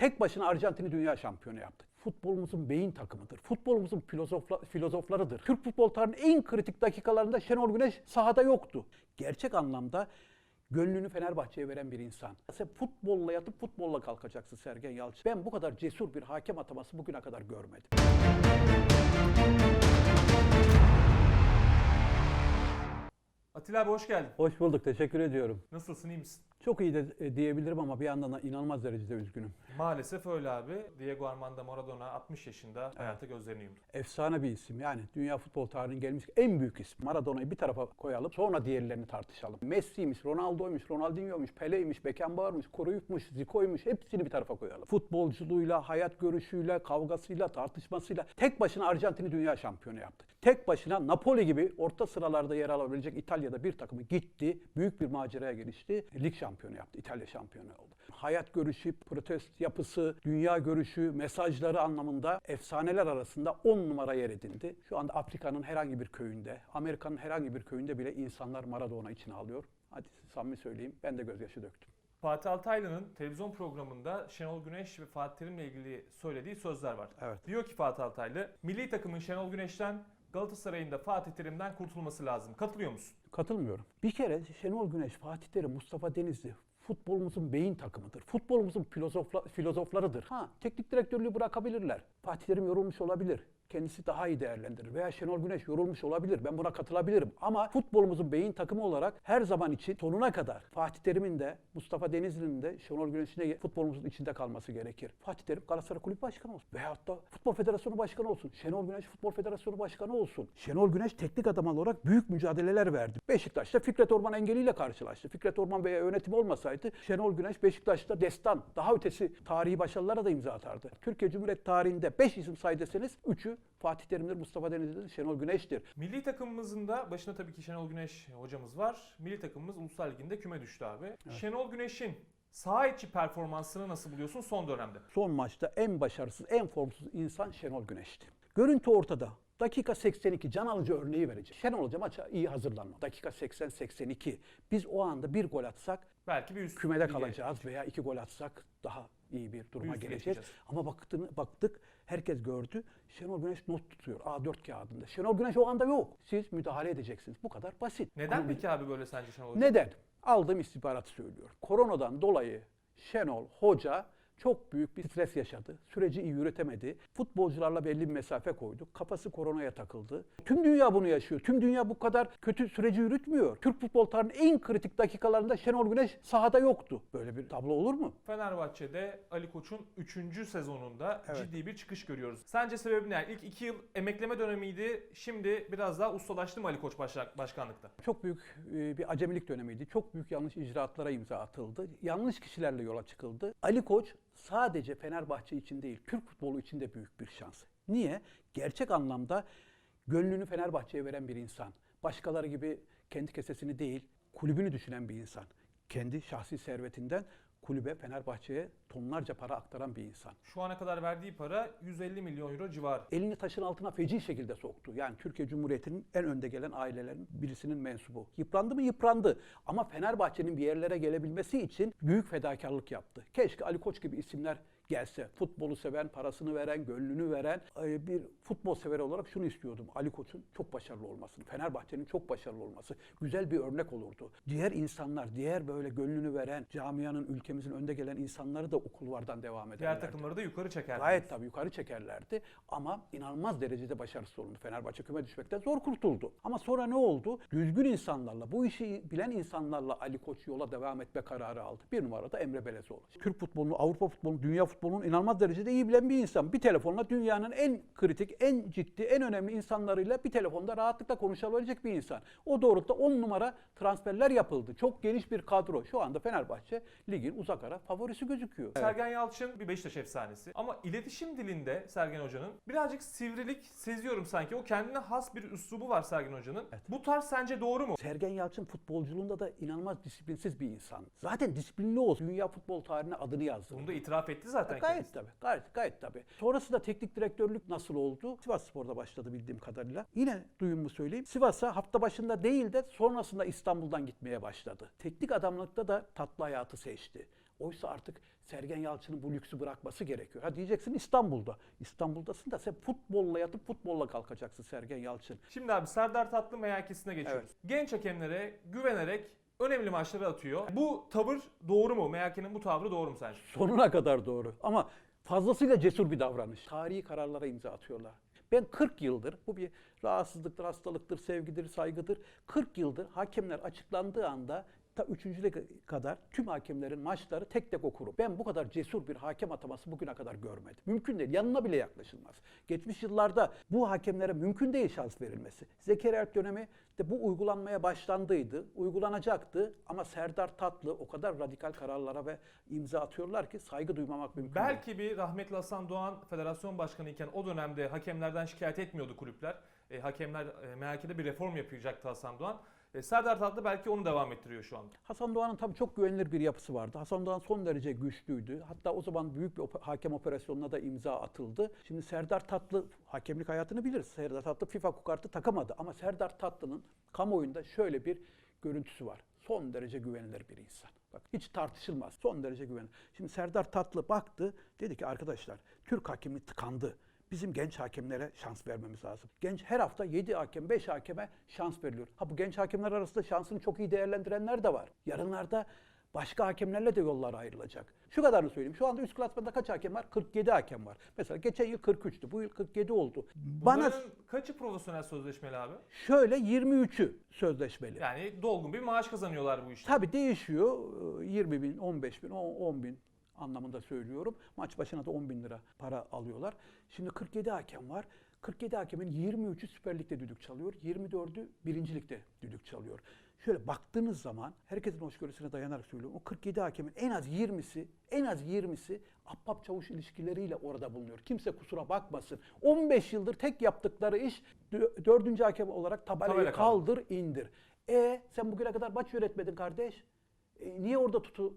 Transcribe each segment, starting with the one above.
Tek başına Arjantin'i dünya şampiyonu yaptı. Futbolumuzun beyin takımıdır. Futbolumuzun filozofla, filozoflarıdır. Türk futbol tarihinin en kritik dakikalarında Şenol Güneş sahada yoktu. Gerçek anlamda gönlünü Fenerbahçe'ye veren bir insan. Sen futbolla yatıp futbolla kalkacaksın Sergen Yalçın. Ben bu kadar cesur bir hakem ataması bugüne kadar görmedim. Atilla abi hoş geldin. Hoş bulduk, teşekkür ediyorum. Nasılsın, iyi misin? Çok iyi de e, diyebilirim ama bir yandan da inanılmaz derecede üzgünüm. Maalesef öyle abi. Diego Armando Maradona 60 yaşında hayata gözlerini yumdu. Efsane bir isim. Yani dünya futbol tarihinin gelmiş en büyük ismi. Maradona'yı bir tarafa koyalım. Sonra diğerlerini tartışalım. Messi'ymiş, Ronaldo'ymuş, Ronaldinho'ymuş, Pele'ymiş, Beckenbauer'muş, Cruyff'muş, Zico'ymuş hepsini bir tarafa koyalım. Futbolculuğuyla, hayat görüşüyle, kavgasıyla, tartışmasıyla tek başına Arjantin'i dünya şampiyonu yaptı. Tek başına Napoli gibi orta sıralarda yer alabilecek İtalya'da bir takımı gitti. Büyük bir maceraya girişti. Lig şampiyonu yaptı. İtalya şampiyonu oldu. Hayat görüşü, protest yapısı, dünya görüşü, mesajları anlamında efsaneler arasında 10 numara yer edindi. Şu anda Afrika'nın herhangi bir köyünde, Amerika'nın herhangi bir köyünde bile insanlar Maradona için ağlıyor. Hadi samimi söyleyeyim ben de gözyaşı döktüm. Fatih Altaylı'nın televizyon programında Şenol Güneş ve Fatih Terim'le ilgili söylediği sözler var. Evet. Diyor ki Fatih Altaylı, milli takımın Şenol Güneş'ten Galatasaray'ın da Fatih Terim'den kurtulması lazım. Katılıyor musun? Katılmıyorum. Bir kere Şenol Güneş, Fatih Terim, Mustafa Denizli futbolumuzun beyin takımıdır. Futbolumuzun filozofla, filozoflarıdır. Ha, teknik direktörlüğü bırakabilirler. Fatih Terim yorulmuş olabilir. Kendisi daha iyi değerlendirir. Veya Şenol Güneş yorulmuş olabilir. Ben buna katılabilirim. Ama futbolumuzun beyin takımı olarak her zaman için sonuna kadar Fatih Terim'in de, Mustafa Denizli'nin de, Şenol Güneş'in de futbolumuzun içinde kalması gerekir. Fatih Terim Galatasaray Kulüp Başkanı olsun. Veyahut da Futbol Federasyonu Başkanı olsun. Şenol Güneş Futbol Federasyonu Başkanı olsun. Şenol Güneş teknik adam olarak büyük mücadeleler verdi. Beşiktaş'ta Fikret Orman engeliyle karşılaştı. Fikret Orman veya yönetim olmasaydı Şenol Güneş Beşiktaş'ta destan, daha ötesi tarihi başarılara da imza atardı. Türkiye Cumhuriyeti tarihinde 5 isim say deseniz 3'ü Fatih Terim'dir, Mustafa Denizli'dir, Şenol Güneş'tir. Milli takımımızın da başında tabii ki Şenol Güneş hocamız var. Milli takımımız Ulusal Ligi'nde küme düştü abi. Şenol Güneş'in saha içi performansını nasıl buluyorsun son dönemde? Son maçta en başarısız, en formsuz insan Şenol Güneş'ti. Görüntü ortada. Dakika 82 can alıcı örneği verecek. Şenol Hoca maça iyi hazırlanma. Dakika 80-82. Biz o anda bir gol atsak Belki bir üst kümede kalacağız veya iki gol atsak daha iyi bir duruma geleceğiz. Ama baktığını, baktık herkes gördü. Şenol Güneş not tutuyor A4 kağıdında. Şenol Güneş o anda yok. Siz müdahale edeceksiniz. Bu kadar basit. Neden Ama peki abi böyle sence Şenol Hoca? neden? Aldığım istihbaratı söylüyorum. Koronadan dolayı Şenol Hoca çok büyük bir stres yaşadı. Süreci iyi yürütemedi. Futbolcularla belli bir mesafe koydu. Kafası koronaya takıldı. Tüm dünya bunu yaşıyor. Tüm dünya bu kadar kötü süreci yürütmüyor. Türk futbol tarihinin en kritik dakikalarında Şenol Güneş sahada yoktu. Böyle bir tablo olur mu? Fenerbahçe'de Ali Koç'un 3. sezonunda Evet. ciddi bir çıkış görüyoruz. Sence sebebi ne? İlk 2 yıl emekleme dönemiydi. Şimdi biraz daha ustalaştı mı Ali Koç başkanlıkta? Çok büyük e, bir acemilik dönemiydi. Çok büyük yanlış icraatlara imza atıldı. Yanlış kişilerle yola çıkıldı. Ali Koç sadece Fenerbahçe için değil, Türk futbolu için de büyük bir şans. Niye? Gerçek anlamda gönlünü Fenerbahçe'ye veren bir insan. Başkaları gibi kendi kesesini değil, kulübünü düşünen bir insan. Kendi şahsi servetinden kulübe, Fenerbahçe'ye tonlarca para aktaran bir insan. Şu ana kadar verdiği para 150 milyon euro civarı. elini taşın altına feci şekilde soktu. Yani Türkiye Cumhuriyeti'nin en önde gelen ailelerin birisinin mensubu. Yıprandı mı? Yıprandı. Ama Fenerbahçe'nin bir yerlere gelebilmesi için büyük fedakarlık yaptı. Keşke Ali Koç gibi isimler gelse. Futbolu seven, parasını veren, gönlünü veren e, bir futbol severi olarak şunu istiyordum. Ali Koç'un çok başarılı olmasını, Fenerbahçe'nin çok başarılı olması güzel bir örnek olurdu. Diğer insanlar, diğer böyle gönlünü veren, camianın, ülkemizin önde gelen insanları da o kulvardan devam ederlerdi. Diğer takımları da yukarı çeker. Gayet tabii yukarı çekerlerdi ama inanılmaz derecede başarısız oldu. Fenerbahçe küme düşmekten zor kurtuldu. Ama sonra ne oldu? Düzgün insanlarla, bu işi bilen insanlarla Ali Koç yola devam etme kararı aldı. Bir numarada Emre Belezoğlu. Türk futbolunu, Avrupa futbolunu, dünya futbolunu inanılmaz derecede iyi bilen bir insan. Bir telefonla dünyanın en kritik, en ciddi, en önemli insanlarıyla bir telefonda rahatlıkla konuşabilecek bir insan. O doğrultuda 10 numara transferler yapıldı. Çok geniş bir kadro. Şu anda Fenerbahçe ligin uzak ara favorisi gözüküyor. Sergen Yalçın bir Beşiktaş efsanesi. Ama iletişim dilinde Sergen Hoca'nın birazcık sivrilik seziyorum sanki. O kendine has bir üslubu var Sergen Hoca'nın. Bu tarz sence doğru mu? Sergen Yalçın futbolculuğunda da inanılmaz disiplinsiz bir insan. Zaten disiplinli olsun. Dünya futbol tarihine adını yazdı. Bunu da itiraf etti zaten Gayet kendisi. tabii. Gayet, gayet tabii. Sonrasında teknik direktörlük nasıl oldu? Sivas Spor'da başladı bildiğim kadarıyla. Yine duyumumu söyleyeyim. Sivas'a hafta başında değil de sonrasında İstanbul'dan gitmeye başladı. Teknik adamlıkta da tatlı hayatı seçti. Oysa artık Sergen Yalçın'ın bu lüksü bırakması gerekiyor. Ha diyeceksin İstanbul'da. İstanbul'dasın da sen futbolla yatıp futbolla kalkacaksın Sergen Yalçın. Şimdi abi Serdar Tatlı meyakesine geçiyoruz. Genç hakemlere güvenerek önemli maçları atıyor. Bu tavır doğru mu? Meyakenin bu tavrı doğru mu sence? Sonuna kadar doğru. Ama fazlasıyla cesur bir davranış. Tarihi kararlara imza atıyorlar. Ben 40 yıldır, bu bir rahatsızlıktır, hastalıktır, sevgidir, saygıdır. 40 yıldır hakemler açıklandığı anda ta 3. lige kadar tüm hakemlerin maçları tek tek okurum. Ben bu kadar cesur bir hakem ataması bugüne kadar görmedim. Mümkün değil. Yanına bile yaklaşılmaz. Geçmiş yıllarda bu hakemlere mümkün değil şans verilmesi. Zekeriya dönemi de bu uygulanmaya başlandıydı. Uygulanacaktı ama Serdar Tatlı o kadar radikal kararlara ve imza atıyorlar ki saygı duymamak mümkün değil. Belki bir rahmetli Hasan Doğan federasyon başkanı iken o dönemde hakemlerden şikayet etmiyordu kulüpler. E, hakemler e, MHK'de bir reform yapacaktı Hasan Doğan. E, Serdar Tatlı belki onu devam ettiriyor şu anda. Hasan Doğan'ın tabii çok güvenilir bir yapısı vardı. Hasan Doğan son derece güçlüydü. Hatta o zaman büyük bir hakem operasyonuna da imza atıldı. Şimdi Serdar Tatlı hakemlik hayatını bilir. Serdar Tatlı FIFA kartı takamadı ama Serdar Tatlı'nın kamuoyunda şöyle bir görüntüsü var. Son derece güvenilir bir insan. Bak hiç tartışılmaz. Son derece güvenilir. Şimdi Serdar Tatlı baktı. Dedi ki arkadaşlar Türk hakemi tıkandı. Bizim genç hakemlere şans vermemiz lazım. Genç her hafta 7 hakem, 5 hakeme şans veriliyor. Ha bu genç hakemler arasında şansını çok iyi değerlendirenler de var. Yarınlarda başka hakemlerle de yollar ayrılacak. Şu kadarını söyleyeyim. Şu anda üst klasmanda kaç hakem var? 47 hakem var. Mesela geçen yıl 43'tü. Bu yıl 47 oldu. Bana Bunların kaçı profesyonel sözleşmeli abi? şöyle 23'ü sözleşmeli. Yani dolgun bir maaş kazanıyorlar bu işte. Tabii değişiyor. Ee, 20 bin, 15 bin, 10 bin anlamında söylüyorum. Maç başına da 10 bin lira para alıyorlar. Şimdi 47 hakem var. 47 hakemin 23'ü Süper Lig'de düdük çalıyor. 24'ü 1. Lig'de düdük çalıyor. Şöyle baktığınız zaman herkesin hoşgörüsüne dayanarak söylüyorum. O 47 hakemin en az 20'si, en az 20'si ahbap çavuş ilişkileriyle orada bulunuyor. Kimse kusura bakmasın. 15 yıldır tek yaptıkları iş dö- dördüncü hakem olarak tabelayı Tabela kaldır. kaldır, indir. E sen bugüne kadar maç yönetmedin kardeş. E, niye orada tutu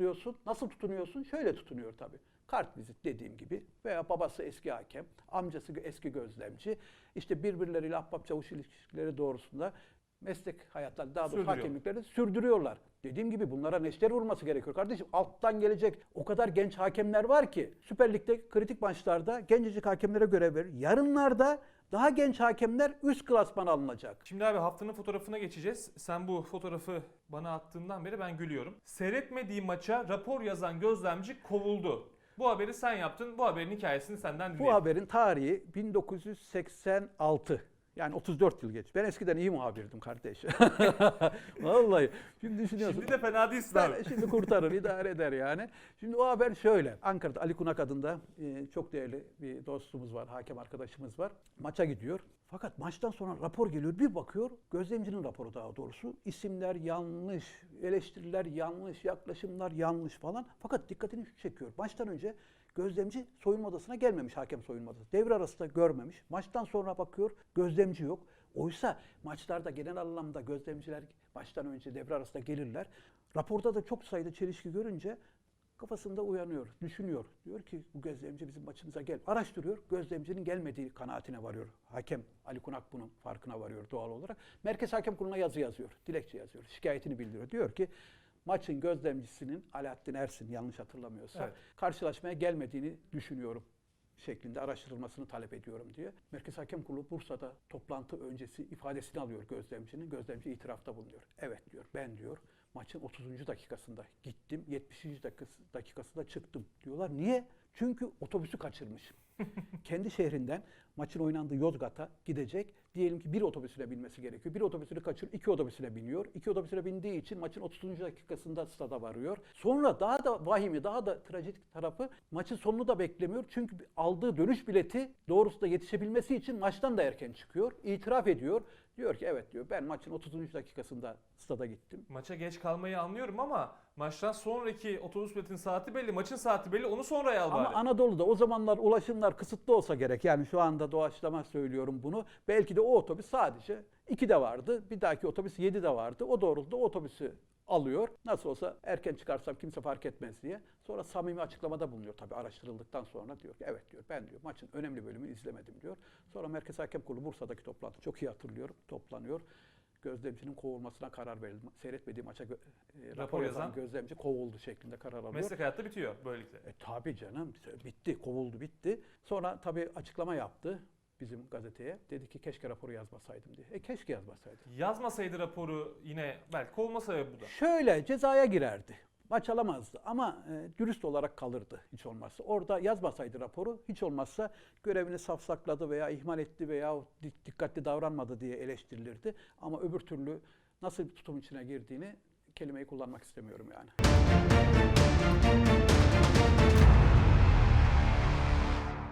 diyorsun? Nasıl tutunuyorsun? Şöyle tutunuyor tabii. Kart vizit dediğim gibi veya babası eski hakem, amcası eski gözlemci. işte birbirleriyle ahbap çavuş ilişkileri doğrusunda meslek hayatları daha doğrusu hakemlikleri sürdürüyorlar. Dediğim gibi bunlara neşter vurması gerekiyor kardeşim. Alttan gelecek o kadar genç hakemler var ki Süper Lig'de kritik maçlarda gencecik hakemlere görev verir. Yarınlarda daha genç hakemler üst klasman alınacak. Şimdi abi haftanın fotoğrafına geçeceğiz. Sen bu fotoğrafı bana attığından beri ben gülüyorum. Seyretmediği maça rapor yazan gözlemci kovuldu. Bu haberi sen yaptın. Bu haberin hikayesini senden Bu dinleyelim. haberin tarihi 1986. Yani 34 yıl geç. Ben eskiden iyi muhabirdim kardeş. Vallahi. Şimdi düşünüyorsun. Şimdi de fena değilsin Ben abi. şimdi kurtarır, idare eder yani. Şimdi o haber şöyle. Ankara'da Ali Kunak adında e, çok değerli bir dostumuz var, hakem arkadaşımız var. Maça gidiyor. Fakat maçtan sonra rapor geliyor. Bir bakıyor, gözlemcinin raporu daha doğrusu. İsimler yanlış, eleştiriler yanlış, yaklaşımlar yanlış falan. Fakat dikkatini şu çekiyor. Maçtan önce gözlemci soyunma odasına gelmemiş hakem soyunma odası. Devre arasında görmemiş. Maçtan sonra bakıyor, gözlemci yok. Oysa maçlarda genel anlamda gözlemciler maçtan önce devre arasında gelirler. Raporda da çok sayıda çelişki görünce kafasında uyanıyor, düşünüyor. Diyor ki bu gözlemci bizim maçımıza gel. Araştırıyor, gözlemcinin gelmediği kanaatine varıyor. Hakem Ali Kunak bunun farkına varıyor doğal olarak. Merkez Hakem Kurulu'na yazı yazıyor, dilekçe yazıyor, şikayetini bildiriyor. Diyor ki maçın gözlemcisinin Alaaddin Ersin yanlış hatırlamıyorsam Evet. karşılaşmaya gelmediğini düşünüyorum şeklinde araştırılmasını talep ediyorum diye. Merkez Hakem Kurulu Bursa'da toplantı öncesi ifadesini alıyor gözlemcinin. Gözlemci itirafta bulunuyor. Evet diyor ben diyor maçın 30. dakikasında gittim 70. dakikası, dakikasında çıktım diyorlar. Niye? Çünkü otobüsü kaçırmışım. Kendi şehrinden maçın oynandığı Yozgat'a gidecek. Diyelim ki bir otobüsüne binmesi gerekiyor. Bir otobüsünü kaçır, iki otobüsüne biniyor. İki otobüsüne bindiği için maçın 30. dakikasında stada varıyor. Sonra daha da vahimi, daha da trajik tarafı maçın sonunu da beklemiyor. Çünkü aldığı dönüş bileti doğrusunda yetişebilmesi için maçtan da erken çıkıyor. İtiraf ediyor. Diyor ki evet diyor ben maçın 30. dakikasında stada gittim. Maça geç kalmayı anlıyorum ama maçtan sonraki otobüs biletinin saati belli, maçın saati belli. Onu sonraya al Ama bari. Anadolu'da o zamanlar ulaşımlar kısıtlı olsa gerek. Yani şu anda doğaçlama söylüyorum bunu. Belki de o otobüs sadece 2'de vardı. Bir dahaki otobüs 7'de vardı. O doğrultuda o otobüsü alıyor. Nasıl olsa erken çıkarsam kimse fark etmez diye. Sonra samimi açıklamada bulunuyor tabii araştırıldıktan sonra diyor ki evet diyor ben diyor maçın önemli bölümünü izlemedim diyor. Sonra Merkez Hakem Kurulu Bursa'daki toplantı çok iyi hatırlıyorum toplanıyor. gözlemcinin kovulmasına karar verildi. Seyretmediği maça gö- e, rapor, Rapor yazan yazan. gözlemci kovuldu şeklinde karar alıyor. Meslek hayatta bitiyor böylelikle. E tabi canım bitti kovuldu bitti. Sonra tabi açıklama yaptı bizim gazeteye. Dedi ki keşke raporu yazmasaydım diye. E keşke yazmasaydım. Yazmasaydı raporu yine belki kovulma sebebi bu da. Şöyle cezaya girerdi. Maç alamazdı ama e, dürüst olarak kalırdı hiç olmazsa. Orada yazmasaydı raporu hiç olmazsa görevini safsakladı veya ihmal etti veya di- dikkatli davranmadı diye eleştirilirdi. Ama öbür türlü nasıl bir tutum içine girdiğini kelimeyi kullanmak istemiyorum yani.